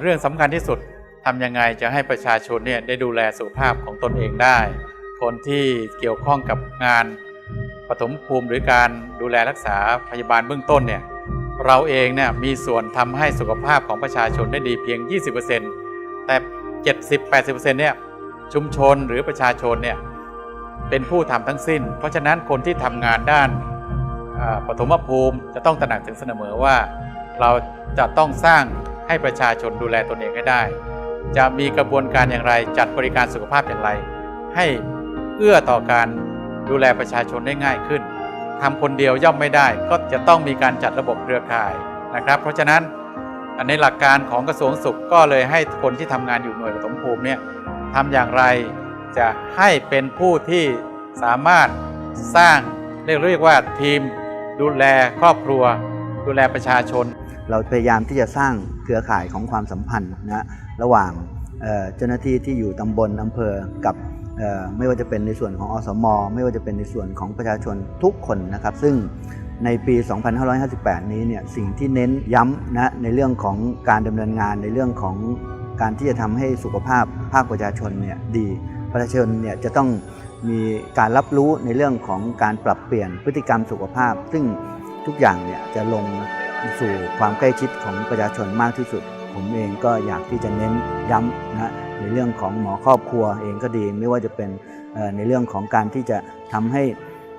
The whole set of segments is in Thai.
เรื่องสำคัญที่สุดทำยังไงจะให้ประชาชนเนี่ยได้ดูแลสุขภาพของตนเองได้ คนที่เกี่ยวข้องกับงานปฐมภูมิหรือการดูแลรักษาพยาบาลเบื้องต้นเนี่ย เราเองเนี่ยมีส่วนทำให้สุขภาพของประชาชนได้ดีเพียง 20%แต่ 70-80%เนี่ยชุมชนหรือประชาชนเนี่ยเป็นผู้ทำทั้งสิ้น เพราะฉะนั้นคนที่ทำงานด้านปฐมภูมิจะต้องตระหนักถึงเสมอว่า เราจะต้องสร้างให้ประชาชนดูแลตนเองให้ได้ จะมีกระบวนการอย่างไรจัดบริการสุขภาพอย่างไร ให้เอื้อต่อการดูแลประชาชนได้ง่ายขึ้น ทำคนเดียวย่อมไม่ได้ ก็จะต้องมีการจัดระบบเครือข่ายนะครับ เพราะฉะนั้นในหลักการของกระทรวงสุขก็เลยให้คนที่ทำงานอยู่หน่วยปฐมภูมิเนี่ยทำอย่างไรจะให้เป็นผู้ที่สามารถสร้างเรียกเรียกว่าทีม ดูแลครอบครัว ดูแลประชาชน เราพยายามที่จะสร้างเครือข่ายของความสัมพันธ์นะระหว่างเจ้าหน้าที่ที่อยู่ตำบลอำเภอกับ ไม่ว่าจะเป็นในส่วนของอสมไม่ว่าจะเป็นในส่วนของประชาชนทุกคนนะครับ ซึ่งในปี 2558 นี้เนี่ยสิ่งที่เน้นย้ำนะในเรื่องของการดำเนินงานในเรื่องของการที่จะทำให้สุขภาพภาคประชาชนเนี่ยดีประชาชนเนี่ยจะต้องมีการรับรู้ในเรื่องของการปรับเปลี่ยนพฤติกรรมสุขภาพ ซึ่งทุกอย่างเนี่ยจะลงสู่ความใกล้ชิดของประชาชนมากที่สุด ผมเองก็อยากที่จะเน้นย้ำนะ ในเรื่องของหมอครอบครัวเองก็ดี ไม่ว่าจะเป็นในเรื่องของการที่จะทำให้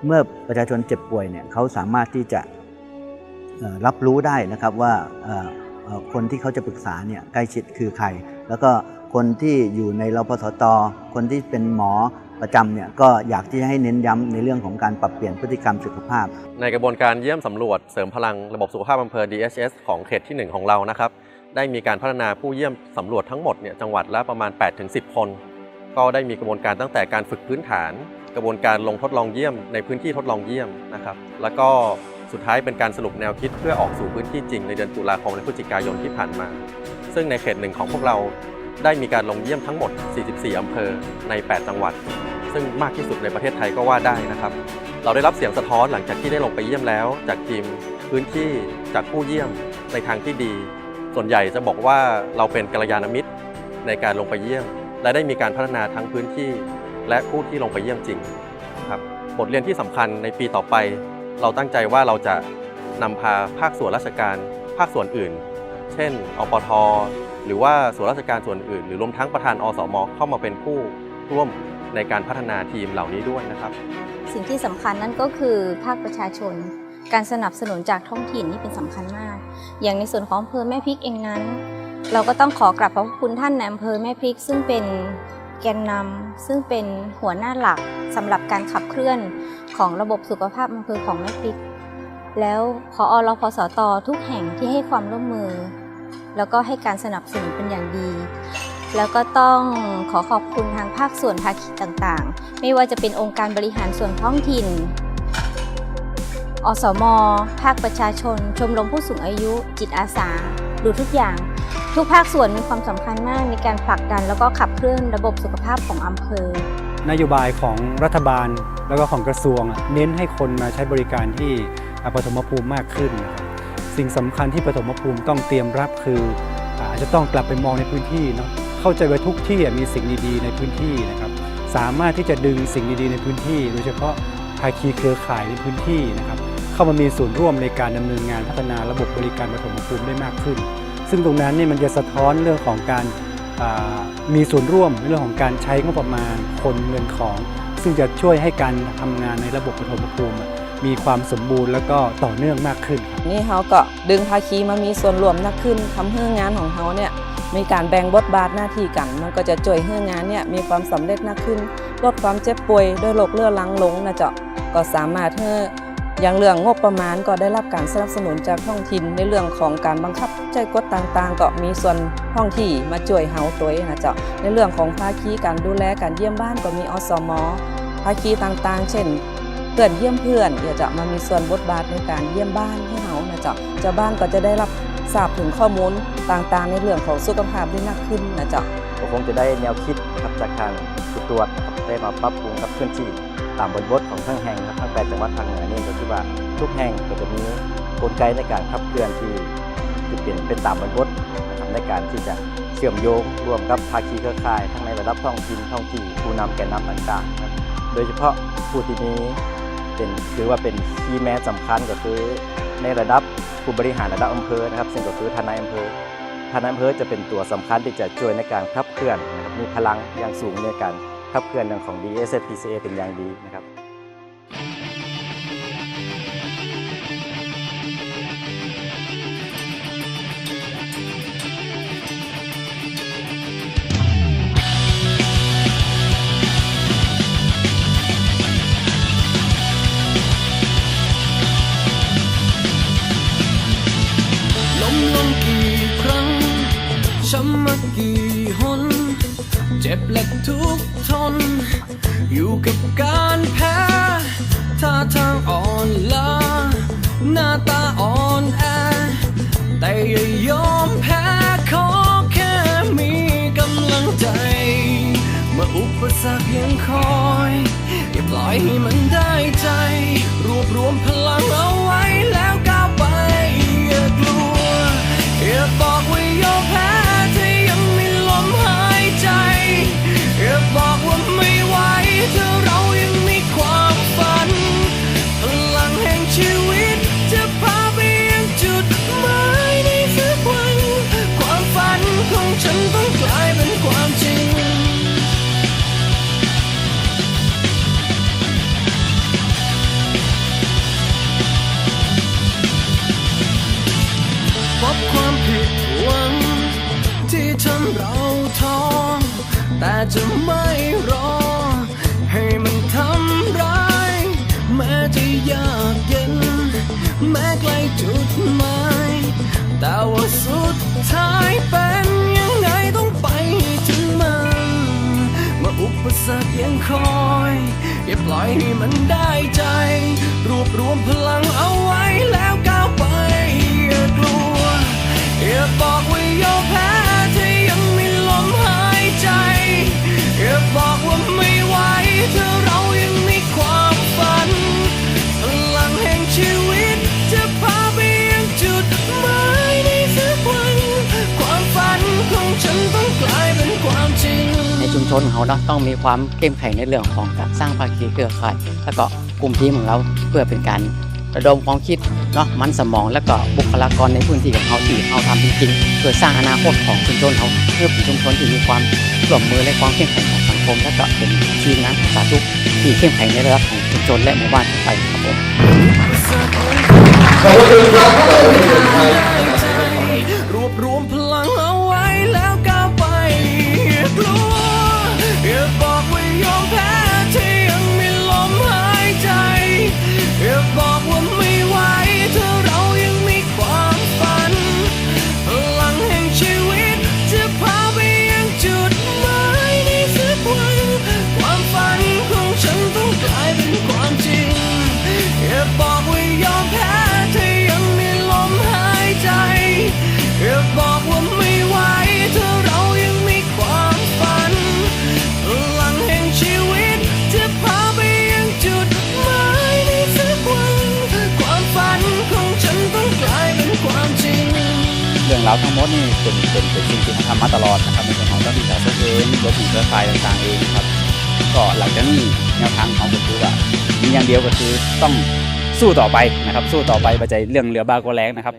เมื่อประชาชนเจ็บป่วยเนี่ยเขาสามารถที่จะรับรู้ได้นะครับว่าคนที่เขาจะปรึกษาเนี่ยใกล้ชิดคือใคร แล้วก็คนที่อยู่ในรพสต คนที่เป็นหมอประจำเนี่ยก็อยากที่จะให้เน้นย้ำในเรื่องของการปรับเปลี่ยนพฤติกรรมสุขภาพ ในกระบวนการเยี่ยมสำรวจเสริมพลังระบบสุขภาพอำเภอ DHS ของเขตที่ 1 ของเรานะครับ ได้มีการพัฒนาผู้เยี่ยมสำรวจทั้งหมดเนี่ยจังหวัดละประมาณ 8-10 คน ก็ได้มีกระบวนการตั้งแต่การฝึกพื้นฐาน กระบวนการลงทดลองเยี่ยมในพื้นที่ทดลองเยี่ยมนะครับ แล้วก็สุดท้ายเป็นการสรุปแนวคิดเพื่อออกสู่พื้นที่จริงในเดือนตุลาคมและพฤศจิกายนที่ผ่านมา ซึ่งในเขตหนึ่งของพวกเราได้มีการลงเยี่ยมทั้งหมด 44 อำเภอใน 8 จังหวัด ซึ่งมากที่สุดในประเทศไทยก็ว่าได้นะครับ เราได้รับเสียงสะท้อนหลังจากที่ได้ลงไปเยี่ยมแล้ว จากทีมพื้นที่จากผู้เยี่ยมในทางที่ดี ส่วนใหญ่จะบอกว่าเราเป็นกัลยาณมิตรในการลงไปเยี่ยม และได้มีการพัฒนาทั้งพื้นที่ และผู้ที่ลงไปเยี่ยมจริงครับบทเรียนที่สำคัญในปีต่อไป เราตั้งใจว่าเราจะนำพาภาคส่วนราชการ ภาคส่วนอื่น เช่นอปทหรือว่าส่วนราชการส่วนอื่น หรือรวมทั้งประธานอสมเข้ามาเป็นผู้ร่วมในการพัฒนาทีมเหล่านี้ด้วยนะครับ สิ่งที่สำคัญนั่นก็คือภาคประชาชน การสนับสนุนจากท้องถิ่นนี่เป็นสำคัญมาก อย่างในส่วนของอำเภอแม่พริกเองนั้น เราก็ต้องขอกราบขอบคุณท่านในอำเภอแม่พริก ซึ่งเป็นแกนนำซึ่งเป็นหัวหน้าหลักสำหรับการขับเคลื่อนของระบบสุขภาพอำเภอของแม่พริก แล้วพอรพสตทุกแห่งที่ให้ความร่วมมือ แล้วก็ให้การสนับสนุนเป็นอย่างดีแล้วก็ต้องขอขอบคุณทางภาคส่วนภาคีต่างๆ ไม่ว่าจะเป็นองค์การบริหารส่วนท้องถิ่น อสม ภาคประชาชน ชมรมผู้สูงอายุ จิตอาสา ดูทุกอย่าง ทุกภาคส่วนมีความสำคัญมากในการผลักดัน แล้วก็ขับเคลื่อนระบบสุขภาพของอำเภอ นโยบายของรัฐบาลแล้วก็ของกระทรวง เน้นให้คนมาใช้บริการที่อปฐมภูมิมากขึ้นนะครับสิ่งสำคัญที่ปฐมภูมิต้องเตรียมรับคืออาจจะต้องกลับไปมองในพื้นที่เนาะเข้าใจว่าทุกที่มีสิ่งดีๆในพื้นที่นะครับสามารถที่จะดึงสิ่งดีๆในพื้นที่ โดยเฉพาะ ภาคีเครือข่ายในพื้นที่นะครับเข้ามามีส่วนร่วมในการดำเนินงานพัฒนาระบบบริการปฐมภูมิได้มากขึ้น ซึ่งตรงนั้นเนี่ยมันจะสะท้อนเรื่องของการมีส่วนร่วมในเรื่องของการใช้งบประมาณคนเงินของ ซึ่งจะช่วยให้การทำงานในระบบปฐมภูมิมีความสมบูรณ์แล้วก็ต่อเนื่องมากขึ้น นี่เขาก็ดึงภาคีมามีส่วนร่วมนักขึ้นทำให้งานของเขาเนี่ยมีการแบ่งบทบาทหน้าที่กัน มันก็จะช่วยให้งานเนี่ยมีความสำเร็จมากขึ้น ลดความเจ็บป่วยด้วยโรคเรื้อรังลงนะเจ้า ก็สามารถให้อย่างเรื่องงบประมาณก็ได้รับการสนับสนุนจากท้องถิ่นในเรื่องของการบังคับใช้กฎต่างๆ ก็มีส่วนท้องที่มาช่วยเฮาตัวนะเจ้าในเรื่องของภาคีการดูแลการเยี่ยมบ้านก็มีอสมภาคีต่างๆ เช่นเพื่อนเยี่ยมเพื่อนเดี๋ยวจะมามีส่วนบทบาทในการเยี่ยมบ้านให้เขานะจ๊ะเจ้าบ้านก็จะได้รับทราบถึงข้อมูลต่างๆ ในเรื่องของสุขภาพได้มากขึ้นนะจ๊ะก็คงจะได้แนวคิดครับจากทางสุดตรวจได้มาปรับปรุงกับพื้นที่ ตามบทบทของทั้งแห่งครับทั้งแปดจังหวัดทางเหนือนี่ก็คือว่าทุกแห่งก็จะมีกลไกในการขับเคลื่อนที่ที่เป็นเป็นตามบทบทนะครับในการที่จะเชื่อมโยงร่วมกับภาคีเครือข่ายทั้งในระดับท้องถิ่นท้องที่ผู้นำแกนนำต่างๆครับโดยเฉพาะผู้ที่นี้เป็นถือว่าเป็นคีย์แมนสำคัญก็คือในระดับผู้บริหารระดับอำเภอนะครับ ซึ่งก็คือทานายอำเภอทานายอำเภอจะเป็นตัวสำคัญที่จะช่วยในการขับเคลื่อนนะครับมีพลังอย่างสูงในการ ขับเคลื่อนเรื่องของ DSPCA เป็นอย่างดีนะครับ จ็บและทุกทน อยู่กับการแพ้ท่าทางอ่อนล้าหน้าตาอ่อนแอ แต่อย่ายอมแพ้ขอแค่มีกำลังใจ เมื่ออุปสรรคยังคอย อย่าปล่อยให้มันได้ใจ รวบรวมพลัง เราท้อแต่จะไม่รอ ให้มันทำร้าย แม้จะยากเย็น แม้ไกลจุดหมายแต่ว่าสุดท้ายเป็นยังไงต้องไปถึงมันเมื่ออุปสรรคยังคอย อย่าปล่อยให้มันได้ใจ รวบรวมพลังเอาไว้แล้วก้าวไป อย่ากลัว อย่าบอกว่าโยอมแพ้ ถ้าเรายังมีความฝันพลังแห่งชีวิต จะพาไปยังจุดหมายในสักวัน ความฝันของฉันต้องกลายเป็นความจริง ในชุมชนของเราเนาะต้องมีความเข้มแข็งในเรื่องของการสร้างภาคีเครือข่ายแล้วก็กลุ่มทีมของเราเพื่อเป็นการระดมความคิดเนาะมันสมองแล้วก็บุคลากรในพื้นที่ของเขาที่เขาทำจริงๆเพื่อสร้างอนาคตของชุมชนเขาเพื่อเป็นชุมชนที่มีความร่วมมือและความเข้มแข็งของสัง ผมและก็เป็นทีมงานสาธุที่เข้มแข็งในระดับของชุมชนและหมู่บ้านไปครับผมราวทั้งหมดนี่เป็นเป็นเป็นสิ่งที่เราทำมาตลอดนะครับในส่วนของเจ้าที่สาธารณสุขเองรวมถึงเครือข่ายต่างๆเองครับ ก็หลังจากนี้แนวทางของผมคือว่ามีอย่างเดียวก็คือต้องสู้ต่อไปนะครับ สู้ต่อไปปัจจัยเรื่องเรือบากแรงนะครับ